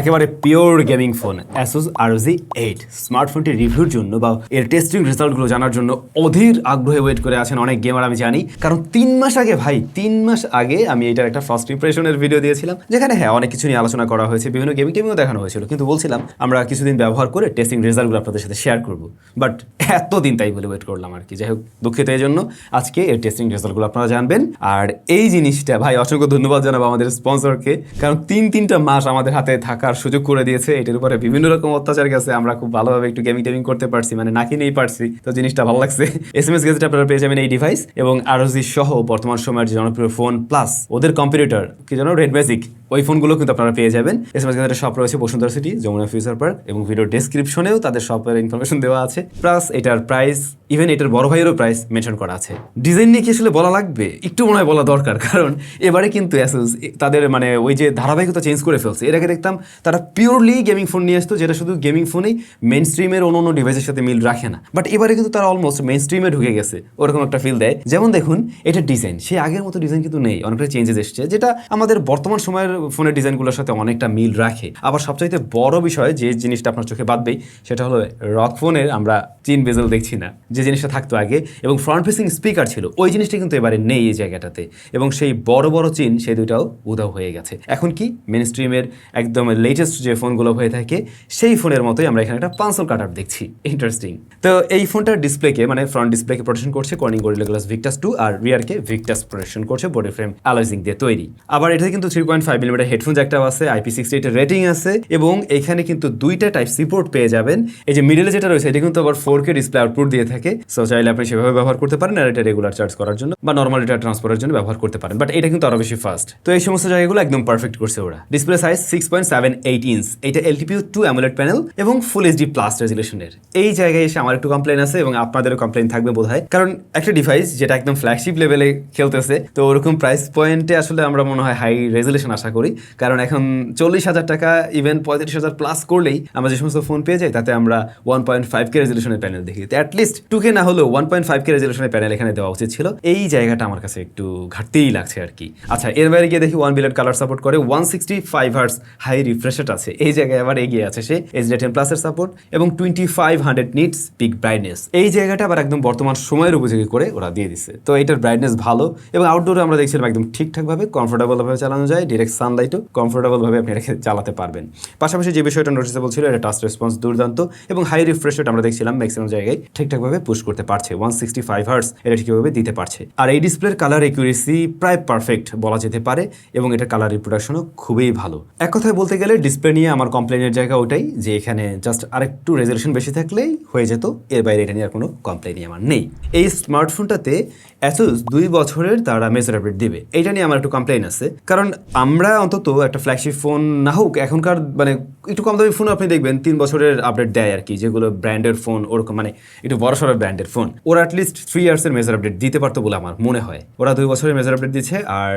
একেবারে pure gaming phone Asus ROG eight স্মার্টফোনটি রিভিউর জন্য বা এর টেস্টিং রেজাল্টগুলো জানার জন্য অধীর আগ্রহে ওয়েট করে আছেন অনেক গেমার আমি জানি। কারণ তিন মাস আগে, ভাই, তিন মাস আগে আমি এটার একটা ফার্স্ট ইমপ্রেশনের ভিডিও দিয়েছিলাম। যেখানে হ্যাঁ অনেক কিছু নিয়ে আলোচনা করা হয়েছে, বিভিন্ন গেমিং টেমিংও দেখানো হয়েছিল। কিন্তু বলছিলাম, আমরা কিছুদিন ব্যবহার করে টেস্টিং রেজাল্টগুলো আপনাদের সাথে শেয়ার করব। বাট এতদিন তাই বলে ওয়েট করলাম আর কি। যাই হোক, দুঃখিত এই জন্য আজকে এর টেস্টিং রেজাল্টগুলো আপনারা জানবেন। আর এই জিনিসটা, ভাই, অসংখ্য ধন্যবাদ জানাব আমাদের স্পন্সরকে কারণ তিন, তিনটা মাস আমাদের হাতে থাকার সুযোগ করে দিয়েছে, এটার উপরে বিভিন্ন রকম অত্যাচার গেছে, আমরা খুব ভালোভাবে একটু গেমিং টেমিং করতে পারছি মানে নাকি নেই পারছি, তো জিনিসটা ভালো লাগছে। এস এম এস গেজেট আপনারা পেয়ে যাবেন এই ডিভাইস এবং আরজি সহ বর্তমান সময়ের জনপ্রিয় ফোন প্লাস ওদের কম্পিউটার কি যেন রেড ম্যাজিক ওই ফোনগুলো কিন্তু আপনারা পেয়ে যাবেন। এস এম শপ রয়েছে Bashundhara city Jamuna future park এবং ভিডিও ডেসক্রিপশনেও তাদের শপের ইনফরমেশন দেওয়া আছে। প্লাস এটার প্রাইস ইভেন এটার বড় ভাইয়েরও প্রাইস মেনশন করা আছে। ডিজাইন নিয়ে কি আসলে বলা লাগবে? একটু মনে হয় বলা দরকার, কারণ এবারে কিন্তু অ্যাসুস তাদের মানে ওই যে ধারাবাহিকতা চেঞ্জ করে ফেলছে। এর আগে দেখতাম তারা পিওরলি গেমিং ফোন নিয়ে আসতো, যেটা শুধু গেমিং ফোনেই মেন স্ট্রিমের অন্য অন্য ডিভাইসের সাথে মিল রাখে না। বাট এবারে কিন্তু তারা অলমোস্ট মেন স্ট্রিমে ঢুকে গেছে, ওরকম একটা ফিল দেয়। যেমন দেখুন, এটা ডিজাইন সেই আগের মতো ডিজাইন কিন্তু নেই, অনেকটা চেঞ্জেস এসছে। যেটা আমাদের বর্তমান সময়ের ফোনের ডিজাইনগুলোর সাথে অনেকটা মিল রাখে। আবার সবচাইতে বড় বিষয় যে জিনিসটা আপনার চোখে বাঁধবেই, সেটা হলো রক ফোনের আমরা চিন বেজেল দেখছি না। যে জিনিসটা থাকতো আগে এবং ফ্রন্ট ফেসিং স্পিকার ছিল, ওই জিনিসটা কিন্তু এবারে নেই এই জায়গাটাতে। এবং সেই বড় বড় চিন সেই দুইটাও উধাও হয়ে গেছে। এখন কি? মেন স্ট্রিমের একদম লেটেস্ট যে ফোনগুলো হয়ে থাকে, সেই ফোনের মতোই আমরা এখানে একটা পাঁচল কাটার দেখছি। ইন্টারেস্টিং তো এই ফোনটার ডিসপ্লেকে মানে ফ্রন্ট ডিসপ্লেকে প্রোটেকশন করছে Corning Gorilla Glass Victus two আর রিয়ারকে ভিক্টাস প্রোটেকশন করছে বডি ফ্রেম অ্যালাইজিং দিয়ে তৈরি। আবার এটাতে কিন্তু three point five millimetre headphone জ্যাকটাও আছে আইপি সিক্সটি এইটের রেটিং আছে, এবং এখানে কিন্তু দুইটা টাইপ সিপোর্ট পেয়ে যাবেন। এই যে মিডলে যেটা রয়েছে, এটা কিন্তু আবার ফোর কে ডিসপ্লে আউটপুট দিয়ে থাকে। সো চাইলে আপনি সেভাবে ব্যবহার করতে পারেন আর এটা রেগুলার চার্জ করার জন্য, বা নর্মাল ডেটা ট্রান্সফারের জন্য ব্যবহার করতে পারেন। বাট এটা কিন্তু আরও বেশি ফাস্ট তো এই সমস্ত জায়গাগুলো একদম পারফেক্ট করছে ওরা। Display size six point seven eight inch এটা এলটিপিউ টু অ্যামুলেট প্যানেল এবং ফুল এইচডি প্লাস রেজুলেশনের এই জায়গায় এসে আমার একটু কমপ্লেন আছে এবং আপনাদেরও কমপ্লেন থাকবে বোধ হয় কারণ একটা ডিভাইস যেটা একদম ফ্ল্যাগশিপ লেভেলে খেলতেছে, তো ওরকম প্রাইস পয়েন্টে আসলে আমরা মনে হয় হাই রেজুলেশন আশা করি। কারণ এখন চল্লিশ হাজার টাকা ইভেন পঁয়ত্রিশ হাজার প্লাস করলেই আমরা যে সমস্ত ফোন পেয়ে যাই, তাতে আমরা ওয়ান পয়েন্ট ফাইভ কে রেজুলেশনের প্যানেল দেখি। অ্যাটলিস্ট টু কে না হলেও ওয়ান পয়েন্ট ফাইভ কে রেজুলেশনের প্যানেল এখানে দেওয়া উচিত ছিল। এই জায়গাটা আমার কাছে একটু ঘাটতিই লাগছে আর কি। আচ্ছা এর বাইরে গিয়ে দেখি ওয়ান বিলেট কালার সাপোর্ট করে one sixty five hertz high refresh rate আছে। এই জায়গায় আবার এগিয়ে আছে সে এইচ ডি টেন প্লাসের সাপোর্ট এবং twenty five hundred nits peak brightness এই জায়গাটা আবার একদম বর্তমান সময়ের উপযোগী করে ওরা দিয়ে দিচ্ছে তো এটার ব্রাইটনেস ভালো এবং আউটডোরে আমরা দেখছিলাম একদম ঠিকঠাকভাবে কমফোর্টেবলভাবে চালানো যায় ডিরেক্ট সানলাইটও কমফোর্টেবলভাবে আপনি এটাকে চালাতে পারবেন। পাশাপাশি যে বিষয়টা নোটিসেবল ছিল, এটা টাচ রেসপন্স দুর্দান্ত এবং হাই রিফ্রেশ রেট আমরা দেখছিলাম ম্যাক্সিমাম জায়গায় ঠিকঠাকভাবে পুশ করতে পারছে। ওয়ান সিক্সটি ফাইভ হার্স এটা ঠিকভাবে দিতে পারছে। আর এই ডিসপ্লের কালার একুরেসি প্রায় পারফেক্ট বলা যেতে পারে এবং এটা কালার রিপ্রোডাকশনও খুবই ভালো। এক কথায় বলতে গেলে ডিসপ্লে নিয়ে আমার কমপ্লেনের জায়গা ওটাই যে এখানে জাস্ট আরেকটু রেজলিউশন বেশি থাকলেই হয়ে যেত, এর বাইরে এটা নিয়ে আর কোনো কমপ্লেনই আমার নেই। এই স্মার্টফোনটাতে অ্যাসুস দুই বছরের তারা মেজর আপডেট দিবে। এইটা নিয়ে আমার একটু কমপ্লেন আছে। কারণ আমরা অন্তত একটা ফ্ল্যাগশিপ ফোন না হোক, এখনকার মানে একটু কম দামি ফোন আপনি দেখবেন, তিন বছরের আপডেট দেয় আর কি, যেগুলো ব্র্যান্ডের ফোন ওরকম মানে একটু বড় সড়ো ব্র্যান্ডের ফোন ওরা অ্যাটলিস্ট থ্রি ইয়ার্সের মেজর আপডেট দিতে পারতো বলে আমার মনে হয়। ওরা দুই বছরের মেজর আপডেট দিচ্ছে আর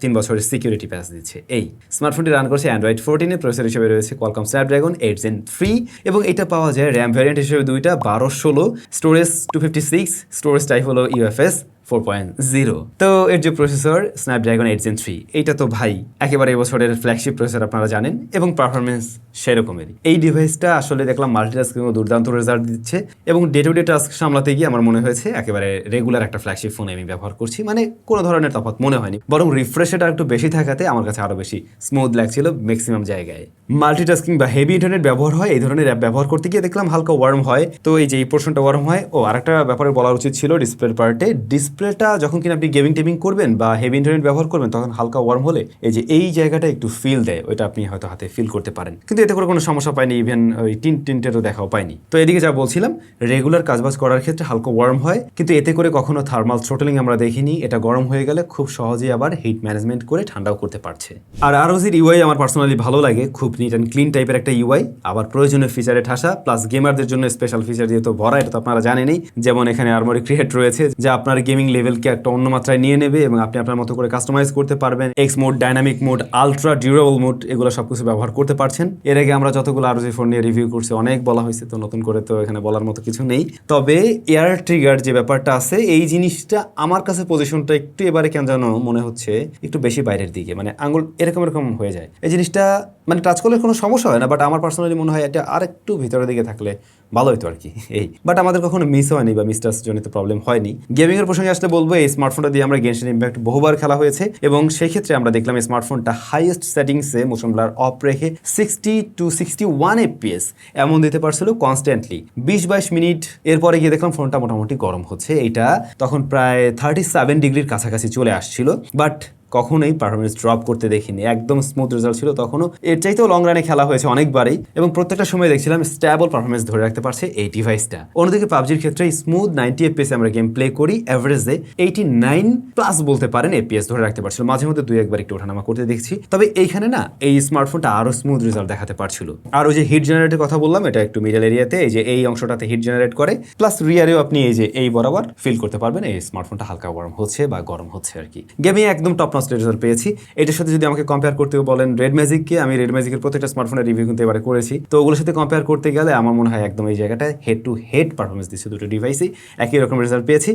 তিন বছরের সিকিউরিটি প্যাচ দিচ্ছে। এই স্মার্টফোনটি রান করছে অ্যান্ড্রয়েড ফোরটিনে প্রসেসর হিসেবে রয়েছে Qualcomm Snapdragon eight gen three এবং এটা পাওয়া যায় র্যাম ভ্যারিয়েন্ট হিসেবে দুইটা, বারো ষোলো storage two fifty six storage type হলো ইউএফএস ফোর পয়েন্ট জিরো তো এর যে processor Snapdragon eight gen three এইটা তো ভাই একেবারে এবছরের ফ্ল্যাগশিপ প্রসেসর আপনারা জানেন এবং পারফরমেন্স সেরকমেরই। এই ডিভাইসটা আসলে দেখলাম মাল্টিটাস্কিং দুর্দান্ত রেজাল্ট দিচ্ছে এবং ডে টু ডে টাস্ক সামলাতে গিয়ে আমার মনে হয়েছে একেবারে রেগুলার একটা ফ্ল্যাগশিপ ফোন আমি ব্যবহার করছি। মানে কোনো ধরনের তফাৎ মনে হয়নি। বরং রিফ্রেশ রেট একটু বেশি থাকাতে আমার কাছে আরও বেশি স্মুথ লাগছিল ম্যাক্সিমাম জায়গায়। মাল্টিটাস্কিং বা হেভি ইন্টারনেট ব্যবহার হয়, এই ধরনের অ্যাপ ব্যবহার করতে গিয়ে দেখলাম হালকা ওয়ার্ম হয়। তো এই যে এই পোর্শনটা ওয়ার্ম হয়, ও আরেকটা ব্যাপারে বলা উচিত ছিল ডিসপ্লের পার্টে ডিসপ্লেটা যখন কিনা আপনি গেমিং টেমিং করবেন বা হেভি ইন্টারনেট ব্যবহার করবেন, তখন হালকা ওয়ার্ম হলে এই যে এই জায়গাটা একটু ফিল দেয়, ওইটা আপনি হয়তো হাতে ফিল করতে পারেন। কিন্তু এতে করে কোনো সমস্যা পাইনি ইভেন ওই টিন টিনটেরও দেখাও পাইনি তো এদিকে যা বলছিলাম রেগুলার কাজবাজ করার ক্ষেত্রে হালকা ওয়ার্ম হয়, কিন্তু এতে করে কখনো থার্মাল থ্রোটলিং আমরা দেখিনি, এটা গরম হয়ে গেলে খুব সহজেই আবার হিট ম্যানেজমেন্ট করে ঠান্ডাও করতে পারছে। আর আরওজির ইউআই আমার পার্সোনালি ভালো লাগে, খুব নিট অ্যান্ড ক্লিন টাইপের একটা ইউআই আবার প্রয়োজনীয় ফিচারে ঠাসা প্লাস গেমারদের জন্য স্পেশাল ফিচার যেহেতু ভরা, এটা তো আপনারা জানেনই। যেমন এখানে আর্মরি ক্রিয়েট রয়েছে, যা আপনার গেমিং লেভেলকে একটা অন্য মাত্রায় নিয়ে নেবে এবং আপনি আপনার মতো করে কাস্টমাইজ করতে পারবেন। X mode dynamic mode ultra durable mode এগুলো সবকিছু ব্যবহার করতে পারছেন। এর আগে আমরা যতগুলো আরও ফোন নিয়ে রিভিউ করছি, অনেক বলা হয়েছে, তো নতুন করে তো এখানে বলার মতো কিছু নেই। তবে এয়ার ট্রিগার যে ব্যাপারটা আছে, এই জিনিসটা আমার কাছে পজিশনটা একটু এবারে কেন যেন মনে হচ্ছে, একটু বেশি বাইরের দিকে মানে আঙুল এরকম এরকম হয়ে যায়। এই জিনিসটা মানে টাচ করলে কোনো সমস্যা হয় না বাট আমার পার্সোনালি মনে হয় এটা আর একটু ভিতরের দিকে থাকলে ভালো হতো আর কি। এই বাট আমাদের কখনো মিস হয়নি বা মিসটাস জনিত প্রবলেম হয়নি। গেমিং এর প্রসঙ্গে আসলে বলব, এই স্মার্টফোনটা দিয়ে আমরা গেনশন ইম্প্যাক্ট বহুবার খেলা হয়েছে এবং সেই ক্ষেত্রে আমরা দেখলাম স্মার্টফোনটা হাইয়েস্ট সেটিংসে মোশন ব্লার অফ রেখে sixty two sixty one FPS এমন দিতে পারছিল কনস্ট্যান্টলি বিশ বাইশ মিনিট এরপরে গিয়ে দেখলাম ফোনটা মোটামুটি গরম হচ্ছে। এটা তখন প্রায় থার্টি সেভেন ডিগ্রির কাছাকাছি চলে আসছিল বাট কখনোই পারফরমেন্স ড্রপ করতে দেখিনি। একদম স্মুথ রেজাল্ট ছিল তখনও। এর চাইতেও লং রানে খেলা হয়েছে অনেকবারই। এবং প্রত্যেকটা সময় দেখছিলাম স্ট্যাবল পারফরমেন্স ধরে রাখতে পারছে এই ডিভাইসটা অন্যদিকে পাবজির ক্ষেত্রে স্মুথ নাইনটি এফপিএস আমরা গেম প্লে করি অ্যাভারেজে এইটি নাইন প্লাস বলতে পারেন এপিএস ধরে রাখতে পারছিল। মাঝে মধ্যে দুই, একবার একটু ওঠানামা করতে দেখছি। তবে এইখানে না, এই স্মার্টফোনটা আরও স্মুথ রেজাল্ট দেখাতে পারছিল। আর ওই যে হিট জেনারেটের কথা বললাম, এটা একটু মিডল এরিয়াতে এই যে এই অংশটাতে হিট জেনারেট করে প্লাস রিয়ারেও আপনি এই যে এই বরাবর ফিল করতে পারবেন, এই স্মার্টফোনটা হালকা গরম হচ্ছে বা গরম হচ্ছে আর কি। গেমে একদম টপ নস্ট রেজাল্ট পেয়েছি। এটার সাথে যদি আমাকে কম্পেয়ার করতে বলেন রেড ম্যাজিককে আমি রেড ম্যাজিকের প্রত্যেকটা স্মার্টফোনের রিভিউ কিন্তু এবারে করেছি। তো ওগুলোর সাথে কম্পেয়ার করতে গেলে আমার মনে হয় একদম এই জায়গাটায় হেড টু হেড পারফরমেন্স দিচ্ছে দুটো ডিভাইসই একই রকম রেজাল্ট পেয়েছি।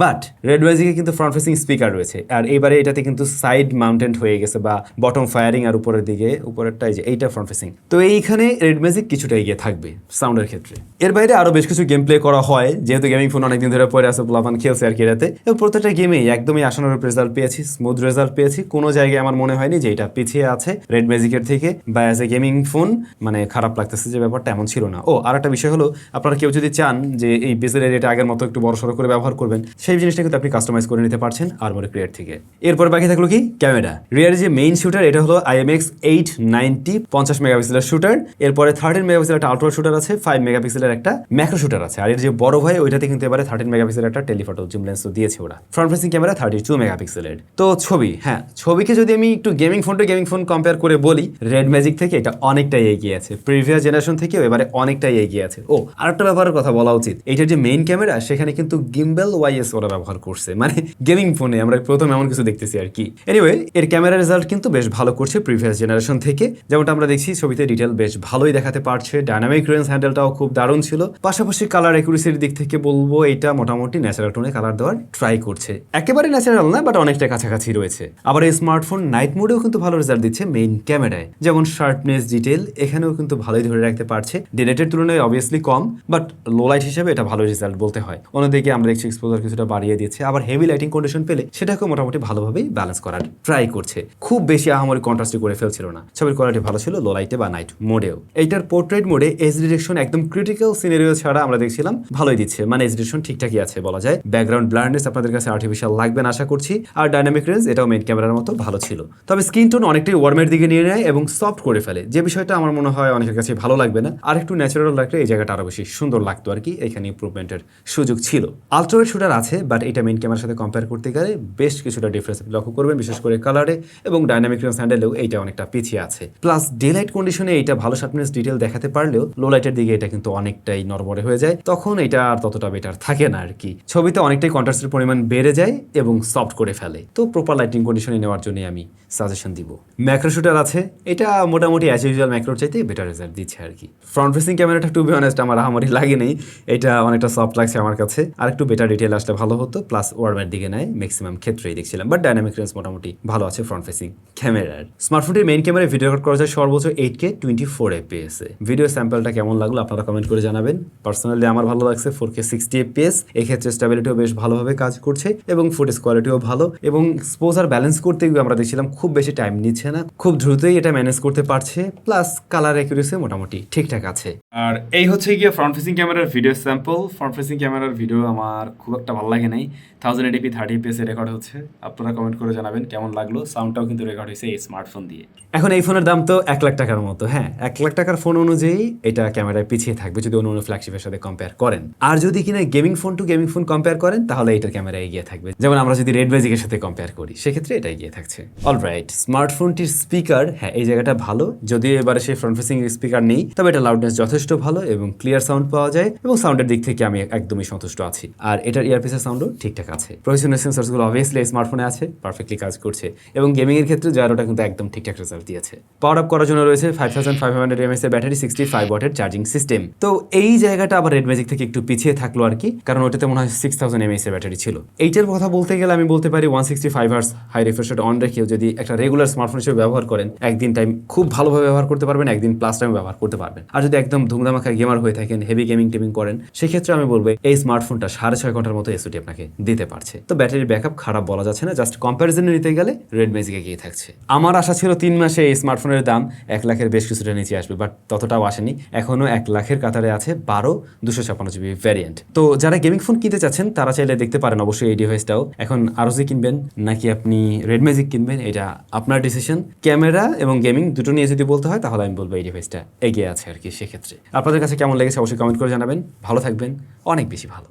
বাট রেড ম্যাজিকে কিন্তু ফ্রন্ট ফেসিং স্পিকার রয়েছে। আর এবারে এটাতে কিন্তু সাইড মাউন্টেন্ট হয়ে গেছে বা বটম ফায়ারিং আর উপরের দিকে উপরেরটা এই যে এইটা ফ্রন্ট ফেসিং তো এইখানে রেড ম্যাজিক কিছুটা এগিয়ে থাকবে সাউন্ডের ক্ষেত্রে। এর বাইরে আরও বেশ কিছু গেম প্লে করা হয়। যেহেতু গেমিং ফোন অনেকদিন ধরে পরে আছে প্লাবান খেলছে আর কি এবং প্রত্যেকটা গেমেই একদমই আশানুরূপ রেজাল্ট পেয়েছি স্মুথ রেজাল্ট পেয়েছি। কোনো জায়গায় আমার মনে হয়নি যে এটা পিছিয়ে আছে। রেড ম্যাজিকের থেকে বা অ্যাজ এ গেমিং ফোন মানে খারাপ লাগতেছে যে ব্যাপারটা এমন ছিল না। ও আর একটা বিষয় হলো, আপনারা কেউ যদি চান যে এই বেসের এরিয়াটা আগের মতো একটু বড় সড়ো করে ব্যবহার করবেন, সেই জিনিসটা কিন্তু আপনি কাস্টমাইজ করে নিতে পারছেন আরমোরি ক্রিয়েট থেকে। এরপর বাকি থাকল কি? ক্যামেরা রিয়ারের যে মেইন শুটার এটা হলো আইএমএক্স এইট নাইনটি পঞ্চাশ মেগাপিক্সেলের শুটার এরপরে থার্টিন মেগাপিক্সেলের একটা আউটডোর শুটার আছে ফাইভ মেগাপিক্সেলের একটা ম্যাক্রো শুটার আছে। আর এর যে বড় ভাই, ওইটাতে কিন্তু এবারে থার্টিন মেগাপিক্সেলের একটা টেলিফটো জুম লেন্স দিয়েছে ওরা। Front facing camera thirty two মেগাপিক্সেলের তো ছবি হ্যাঁ ছবিকে যদি আমি একটু gaming phone to gaming phone compare করে বলি রেড ম্যাজিক থেকে এটা অনেকটাই এগিয়ে আছে। প্রিভিয়াস জেনারেশন থেকেও এবারে অনেকটাই এগিয়ে আছে। ও, আরেকটা ব্যাপারের কথা বলা উচিত। এইটার যে মেইন ক্যামেরা সেখানে কিন্তু গিম্বেল ওয়াইএস ওরা ব্যবহার করছে। মানে গেমিং ফোনে আমরা প্রথম এমন কিছু দেখতেছি আর কি। এনিওয়ে এর ক্যামেরা রেজাল্ট কিন্তু বেশ ভালো করছে প্রিভিয়াস জেনারেশন থেকে। যেমনটা আমরা দেখছি, ছবিতে ডিটেল বেশ ভালোই দেখাতে পারছে। ডায়নামিক রেঞ্জ হ্যান্ডেলটাও খুব দারুণ ছিল। পাশাপাশি কালার একুরেসির দিক থেকে বলব, এটা মোটামুটি ন্যাচারাল টোনে কালার দেওয়ার ট্রাই করছে। একেবারে ন্যাচারাল না বাট অনেকটা কাছাকাছি রয়েছে। আবার এই স্মার্টফোন নাইট মোডেও কিন্তু ভালো রেজাল্ট দিচ্ছে মেইন ক্যামেরায় যেমন শার্পনেস ডিটেল এখানেও কিন্তু ভালোই ধরে রাখতে পারছে। ডিলেটের তুলনায় অবভিয়াসলি কম বাট লো লাইট হিসেবে এটা ভালো রেজাল্ট বলতে হয়। অন্যদিকে আমরা দেখছি এক্সপোজার কিছুটা বাড়িয়ে দিচ্ছে। আবার হেভি লাইটিং কন্ডিশন পেলে সেটাকে মোটামুটি ভালোভাবেই ব্যালেন্স করার ট্রাই করছে। খুব বেশি আহামরি কন্ট্রাস্টে করে ফেলছিল না। ছবির কোয়ালিটি ভালো ছিল লো লাইটে বা নাইট মোডেও এইটার পোর্ট্রেট মোডে এজ ডিরেকশন একদম ক্রিটিক্যাল সিনারিও ছাড়া আমরা দেখছিলাম, ভালোই দিচ্ছে। মানে এজ ডিরেকশন ঠিকঠাকই আছে বলা যায়। ব্যাকগ্রাউন্ড ব্লাইন্ডনেস আপনাদের কাছে আর্টিফিশিয়াল লাগবে না, আশা করছি। আর ডাইনামিক রেঞ্জ এটাও মেন ক্যামেরার মতো ভালো ছিল। তবে স্ক্রিন টোন অনেকটাই ওয়ার্মের দিকে নিয়ে নেয় এবং সফট করে ফেলে। যে বিষয়টা আমার মনে হয় অনেকের কাছে ভালো লাগবে না আর একটু ন্যাচারাল লাগলে এই জায়গাটা আরও বেশি সুন্দর লাগতো আর কি, এখানে ইম্প্রুভমেন্টের সুযোগ ছিল। আলট্রাওয়েড শুটার আছে বাট এটা মেন ক্যামেরার সাথে কম্পেয়ার করতে গেলে বেশ কিছুটা ডিফারেন্স লক্ষ্য করবেন, বিশেষ করে কালারে এবং ডাইনামিক রেঞ্জ হ্যান্ডেলেও এইটা অনেকটা পিছিয়ে আছে। প্লাস ডে লাইট কন্ডিশনে এটা ভালো শার্পনেস ডিটেল দেখাতে পারলেও লো লাইটের দিকে এটা কিন্তু অনেকটাই নরবরে হয়ে যায়। তখন এটা আর ততটা বেটার থাকে না আর কি। ছবিতে অনেকটাই কন্ট্রাস্টের পরিমাণ বেড়ে যায় এবং সফট করে ফেলে। তো প্রপার লাইটিং কন্ডিশনে নেওয়ার জন্য আমি সাজেশন দিব। ম্যাক্রো শুটার আছে, এটা মোটামুটি অ্যাজ ইউজুয়াল ম্যাক্রোর চাইতে বেটার রেজাল্ট দিচ্ছে আর কি। ফ্রন্ট ফেসিং ক্যামেরাটা টু বি অনেস্ট আমার আহামরি লাগে নেই, এটা অনেকটা সফট লাগছে আমার কাছে। আর একটু বেটার ডিটেল আসলে ভালো হতো প্লাস ওয়ার্মের দিকে নেয় ম্যাক্সিমাম ক্ষেত্রেই দেখছিলাম বাট ডাইনামিক রেঞ্জ মোটামুটি ভালো আছে ফ্রন্ট ফেসিং ক্যামেরার স্মার্টফোনটির মেইন ক্যামেরায় ভিডিও রেকর্ড করা যায় সর্বোচ্চ eight K twenty four FPS এ। ভিডিও স্যাম্পলটা কেমন লাগল আপনারা কমেন্ট করে জানাবেন। পার্সোনালি আমার ভালো লাগছে ফোর কে সিক্সটি এফপিএস এক্ষেত্রে স্টেবিলিটিও বেশ ভালোভাবে কাজ করছে, এবং ফুটেজ কোয়ালিটিও ভালো, এবং এক্সপোজার ব্যালেন্স করতে গিয়ে আমরা দেখছিলাম খুব বেশি টাইম নিচ্ছে না খুব দ্রুতই এটা ম্যানেজ করতে পারছে প্লাস কালার অ্যাকুরেসি মোটামুটি ঠিকঠাক আছে। আর এই হচ্ছে গিয়ে ফ্রন্ট ফেসিং ক্যামেরার ভিডিও স্যাম্পল ফ্রন্ট ফেসিং ক্যামেরার ভিডিও আমার খুব একটা ভালো লাগে নাই। থাউজেন্ড এডিপি থার্টি পিএসে রেকর্ড হচ্ছে। আপনারা কমেন্ট করে জানাবেন কেমন লাগল। সাউন্ডটাও কিন্তু রেকর্ড হয়েছে এই স্মার্টফোন দিয়ে। এখন এই ফোনের দাম তো এক লাখ টাকার মতো হ্যাঁ এক লাখ টাকার ফোন অনুযায়ী এটা ক্যামেরায় পিছিয়ে থাকবে যদি অন্য অন্য ফ্ল্যাগশিপের সাথে কম্পেয়ার করেন। আর যদি কিনা gaming phone to gaming phone compare করেন তাহলে এটার ক্যামেরা এগিয়ে থাকবে। যেমন আমরা যদি রেড ম্যাজিকের সাথে কম্পেয়ার করি সেক্ষেত্রে সেক্ষেত্রে এটা এগিয়ে থাকছে। অলরাইট স্মার্টফোনটির স্পিকার হ্যাঁ এই জায়গাটা ভালো। যদিও এবারে সেই ফ্রন্ট ফেসিং স্পিকার নেই, তবে এটা লাউডনেস যথেষ্ট ভালো এবং ক্লিয়ার সাউন্ড পাওয়া যায় এবং সাউন্ডের দিক থেকে আমি একদমই সন্তুষ্ট আছি। আর এটার ইয়ারপিসের সাউন্ডও ঠিকঠাক আছে। প্রফেশনাল সেন্সার্সগুলো অবভিয়াসলি স্মার্টফোনে আছে পারফেক্টলি কাজ করছে। এবং গেমিং এর ক্ষেত্রে জারোটা কিন্তু একদম ঠিকঠাক রেজাল্ট দিয়েছে। পাওয়ার আপ করার জন্য রয়েছে five thousand five hundred MS এর ব্যাটারি সিক্সটি ফাইভ ওয়াটের চার্জিং সিস্টেম তো এই জায়গাটা আবার রেড ম্যাজিক থেকে একটু পিছিয়ে থাকল আর কি, কারণ ওটাতে মনে হয় সিক্স থাউজেন্ড এমএস এর ব্যাটারি ছিল। এইটার কথা বলতে গেলে আমি বলতে পারি one sixty five hertz high refresh rate on রেখেও যদি একটা রেগুলার স্মার্টফোন হিসেবে ব্যবহার করেন, একদিন টাইম খুব ভালোভাবে ব্যবহার করতে পারবেন, একদিন প্লাস টাইম ব্যবহার করতে পারবেন। আর যদি একদম ধুমধামাখা গেমার হয়ে থাকেন হেভি গেমিং টেমিং করেন, সেক্ষেত্রে আমি বলব এই স্মার্টফোনটা সাড়ে ছয় ঘণ্টার মতো এসওটি আপনাকে দিতে পারছে। তো ব্যাটারির ব্যাকআপ খারাপ বলা যাচ্ছে না জাস্ট কম্প্যারিজনে নিতে গেলে রেড গিয়ে থাকছে। আমার আশা ছিল তিন মাসে এই স্মার্টফোনের দাম এক লাখের বেশ কিছুটা নিচে আসবে বাট ততটাও আসেনি। এখনও এক লাখের কাতারে আছে বারো দুশো ছাপ্পান্ন জিবি ভ্যারিয়েন্ট তো যারা গেমিং ফোন কিনতে চাচ্ছেন, তারা চাইলে দেখতে পারেন অবশ্যই এই ডিভাইসটাও এখন আরও যে কিনবেন, নাকি আপনি রেড ম্যাজিক কিনবেন, এটা আপনার ডিসিশন ক্যামেরা এবং গেমিং দুটো নিয়ে যদি বলতে হয়, তাহলে আমি বলব এই ডিভাইসটা এগিয়ে আছে আর কি সেক্ষেত্রে। আপনাদের কাছে কেমন লেগেছে অবশ্যই কমেন্ট করে জানাবেন। ভালো থাকবেন, অনেক বেশি ভালো।